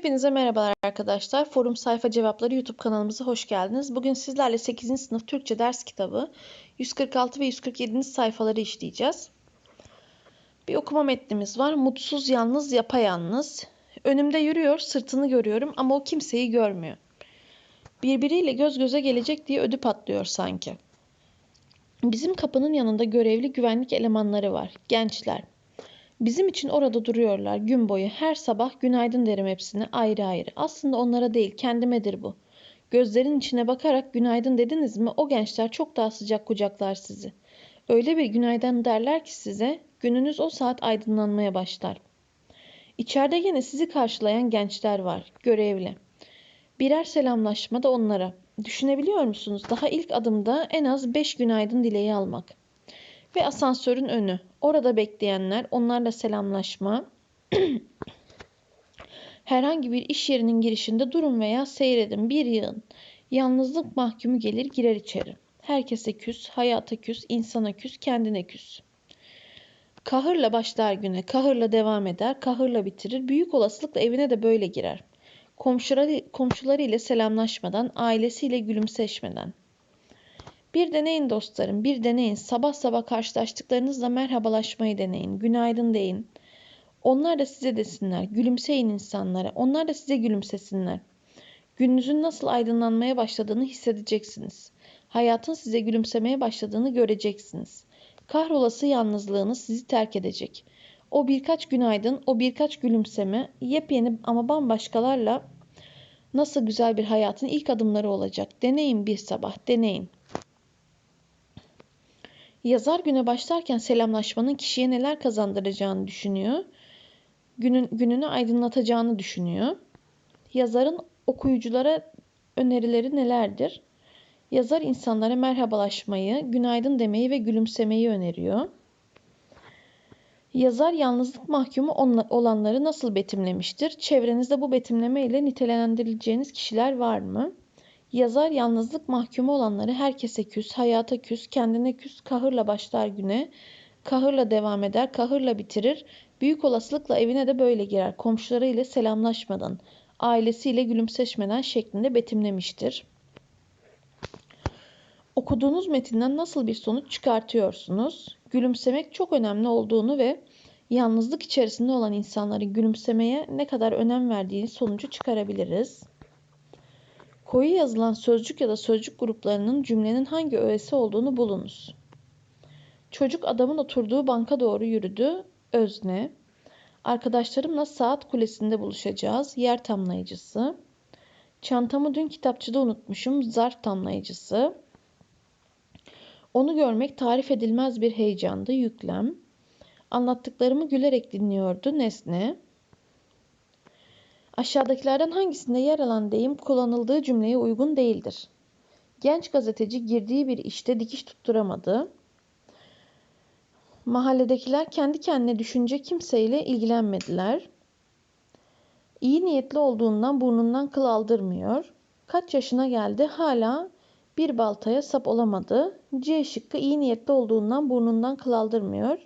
Hepinize merhabalar arkadaşlar. Forum Sayfa Cevapları YouTube kanalımıza hoş geldiniz. Bugün sizlerle 8. sınıf Türkçe ders kitabı 146 ve 147. sayfaları işleyeceğiz. Bir okuma metnimiz var. Mutsuz, yalnız, yapayalnız. Önümde yürüyor, sırtını görüyorum ama o kimseyi görmüyor. Birbiriyle göz göze gelecek diye ödü patlıyor sanki. Bizim kapının yanında görevli güvenlik elemanları var. Gençler. Bizim için orada duruyorlar gün boyu. Her sabah günaydın derim hepsine ayrı ayrı. Aslında onlara değil kendimedir bu. Gözlerin içine bakarak günaydın dediniz mi o gençler çok daha sıcak kucaklar sizi. Öyle bir günaydın derler ki size gününüz o saat aydınlanmaya başlar. İçeride yine sizi karşılayan gençler var görevli. Birer selamlaşma da onlara. Düşünebiliyor musunuz? Daha ilk adımda en az beş günaydın dileği almak. Ve asansörün önü. Orada bekleyenler, onlarla selamlaşma. Herhangi bir iş yerinin girişinde durun veya seyredin, bir yığın. Yalnızlık mahkumu gelir girer içeri. Herkese küs, hayata küs, insana küs, kendine küs. Kahırla başlar güne, kahırla devam eder, kahırla bitirir. Büyük olasılıkla evine de böyle girer. Komşuları, komşularıyla selamlaşmadan, ailesiyle gülümseşmeden. Bir deneyin dostlarım, bir deneyin. Sabah sabah karşılaştıklarınızla merhabalaşmayı deneyin. Günaydın deyin. Onlar da size desinler. Gülümseyin insanlara. Onlar da size gülümsesinler. Gününüzün nasıl aydınlanmaya başladığını hissedeceksiniz. Hayatın size gülümsemeye başladığını göreceksiniz. Kahrolası yalnızlığınız sizi terk edecek. O birkaç günaydın, o birkaç gülümseme, yepyeni ama bambaşkalarla nasıl güzel bir hayatın ilk adımları olacak. Deneyin bir sabah, deneyin. Yazar güne başlarken selamlaşmanın kişiye neler kazandıracağını düşünüyor. Günün, gününü aydınlatacağını düşünüyor. Yazarın okuyuculara önerileri nelerdir? Yazar insanlara merhabalaşmayı, günaydın demeyi ve gülümsemeyi öneriyor. Yazar yalnızlık mahkumu olanları nasıl betimlemiştir? Çevrenizde bu betimleme ile nitelendirileceğiniz kişiler var mı? Yazar yalnızlık mahkumu olanları herkese küs, hayata küs, kendine küs, kahırla başlar güne, kahırla devam eder, kahırla bitirir. Büyük olasılıkla evine de böyle girer. Komşularıyla selamlaşmadan, ailesiyle gülümseşmeden şeklinde betimlemiştir. Okuduğunuz metinden nasıl bir sonuç çıkartıyorsunuz? Gülümsemek çok önemli olduğunu ve yalnızlık içerisinde olan insanların gülümsemeye ne kadar önem verdiğini sonucu çıkarabiliriz. Koyu yazılan sözcük ya da sözcük gruplarının cümlenin hangi öğesi olduğunu bulunuz. Çocuk adamın oturduğu banka doğru yürüdü. Özne. Arkadaşlarımla saat kulesinde buluşacağız. Yer tamlayıcısı. Çantamı dün kitapçıda unutmuşum. Zarf tamlayıcısı. Onu görmek tarif edilmez bir heyecandı. Yüklem. Anlattıklarımı gülerek dinliyordu. Nesne. Aşağıdakilerden hangisinde yer alan deyim kullanıldığı cümleye uygun değildir? Genç gazeteci girdiği bir işte dikiş tutturamadı. Mahalledekiler kendi kendine düşünce kimseyle ilgilenmediler. İyi niyetli olduğundan burnundan kıl aldırmıyor. Kaç yaşına geldi hala bir baltaya sap olamadı. C şıkkı iyi niyetli olduğundan burnundan kıl aldırmıyor.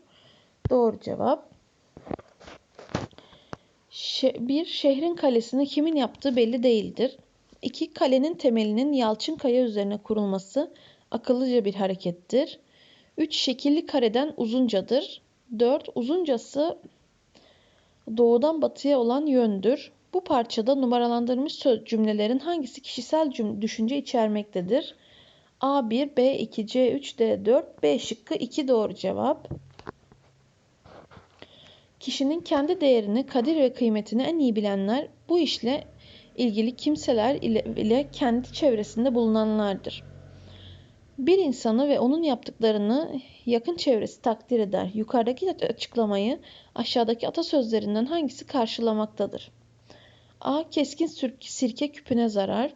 Doğru cevap bir şehrin kalesini kimin yaptığı belli değildir. İki kalenin temelinin yalçın kaya üzerine kurulması akıllıca bir harekettir. Üç şekilli kareden uzuncadır. Dört uzuncası doğudan batıya olan yöndür. Bu parçada numaralandırılmış cümlelerin hangisi kişisel düşünce içermektedir? A1, B2, C3, D4, B şıkkı 2 doğru cevap. Kişinin kendi değerini, kadir ve kıymetini en iyi bilenler bu işle ilgili kimseler ile, ile kendi çevresinde bulunanlardır. Bir insanı ve onun yaptıklarını yakın çevresi takdir eder. Yukarıdaki açıklamayı aşağıdaki atasözlerinden hangisi karşılamaktadır? A. Keskin sirke küpüne zarar.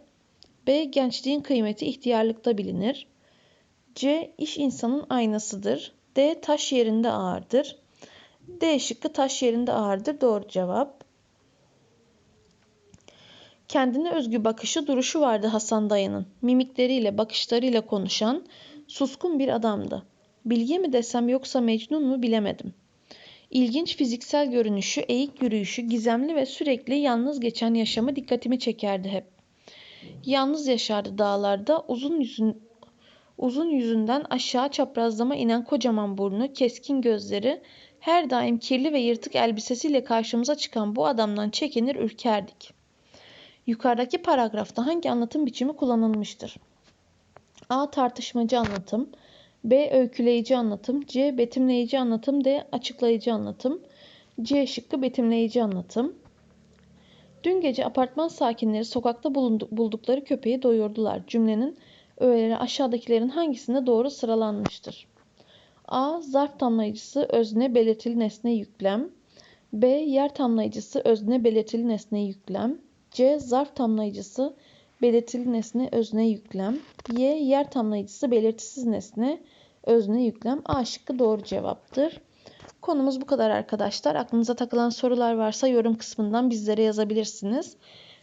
B. Gençliğin kıymeti ihtiyarlıkta bilinir. C. İş insanın aynasıdır. D. Taş yerinde ağırdır. D şıkkı taş yerinde ağırdır. Doğru cevap. Kendine özgü bakışı duruşu vardı Hasan dayının. Mimikleriyle bakışlarıyla konuşan suskun bir adamdı. Bilge mi desem yoksa Mecnun mu bilemedim. İlginç fiziksel görünüşü, eğik yürüyüşü, gizemli ve sürekli yalnız geçen yaşamı dikkatimi çekerdi hep. Yalnız yaşardı dağlarda, uzun yüzün uzun yüzünden aşağı çaprazlama inen kocaman burnu, keskin gözleri, her daim kirli ve yırtık elbisesiyle karşımıza çıkan bu adamdan çekinir ürkerdik. Yukarıdaki paragrafta hangi anlatım biçimi kullanılmıştır? A. Tartışmacı anlatım B. Öyküleyici anlatım C. Betimleyici anlatım D. Açıklayıcı anlatım C. Şıkkı betimleyici anlatım Dün gece apartman sakinleri sokakta buldukları köpeği doyurdular. Cümlenin öğeleri aşağıdakilerin hangisinde doğru sıralanmıştır? A. Zarf tamlayıcısı özne belirtili nesne yüklem. B. Yer tamlayıcısı özne belirtili nesne yüklem. C. Zarf tamlayıcısı belirtili nesne özne yüklem. Y. Yer tamlayıcısı belirtisiz nesne özne yüklem. A şıkkı doğru cevaptır. Konumuz bu kadar arkadaşlar. Aklınıza takılan sorular varsa yorum kısmından bizlere yazabilirsiniz.